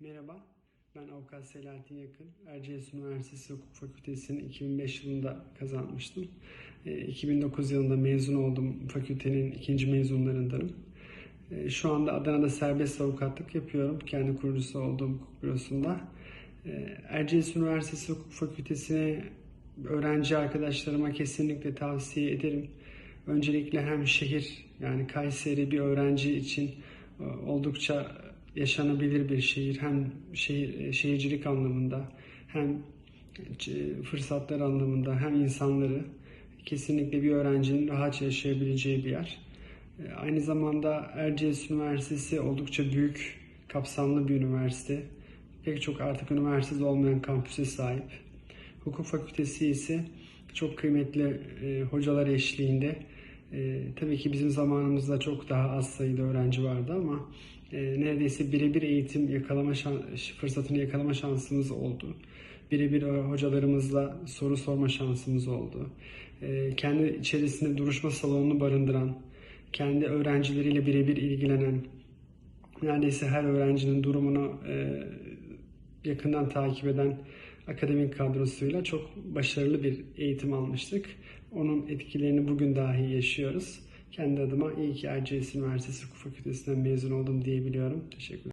Merhaba, ben Avukat Selahattin Yakın. Erciyes Üniversitesi Hukuk Fakültesini 2005 yılında kazanmıştım. E, 2009 yılında mezun oldum. Fakültenin ikinci mezunlarındanım. E, Şu anda Adana'da serbest avukatlık yapıyorum. Kendi kurucusu olduğum hukuk bürosunda. E, Erciyes Üniversitesi Hukuk Fakültesine öğrenci arkadaşlarıma kesinlikle tavsiye ederim. Öncelikle hem şehir yani Kayseri bir öğrenci için e, oldukça yaşanabilir bir şehir hem şehir, şehircilik anlamında hem fırsatlar anlamında hem insanları kesinlikle bir öğrencinin rahatça yaşayabileceği bir yer. E, Aynı zamanda Erciyes Üniversitesi oldukça büyük, kapsamlı bir üniversite. Pek çok artık üniversitede olmayan kampüse sahip. Hukuk fakültesi ise çok kıymetli e, hocalar eşliğinde e, tabii ki bizim zamanımızda çok daha az sayıda öğrenci vardı ama e, neredeyse birebir eğitim yakalama şan- fırsatını yakalama şansımız oldu. Birebir e, hocalarımızla soru sorma şansımız oldu. E, kendi içerisinde duruşma salonunu barındıran, kendi öğrencileriyle birebir ilgilenen, neredeyse her öğrencinin durumunu e, yakından takip eden akademik kadrosuyla çok başarılı bir eğitim almıştık. Onun etkilerini bugün dahi yaşıyoruz. Kendi adıma iyi ki Erciyes Üniversitesi Hukuk Fakültesinden mezun oldum diyebiliyorum. Teşekkürler.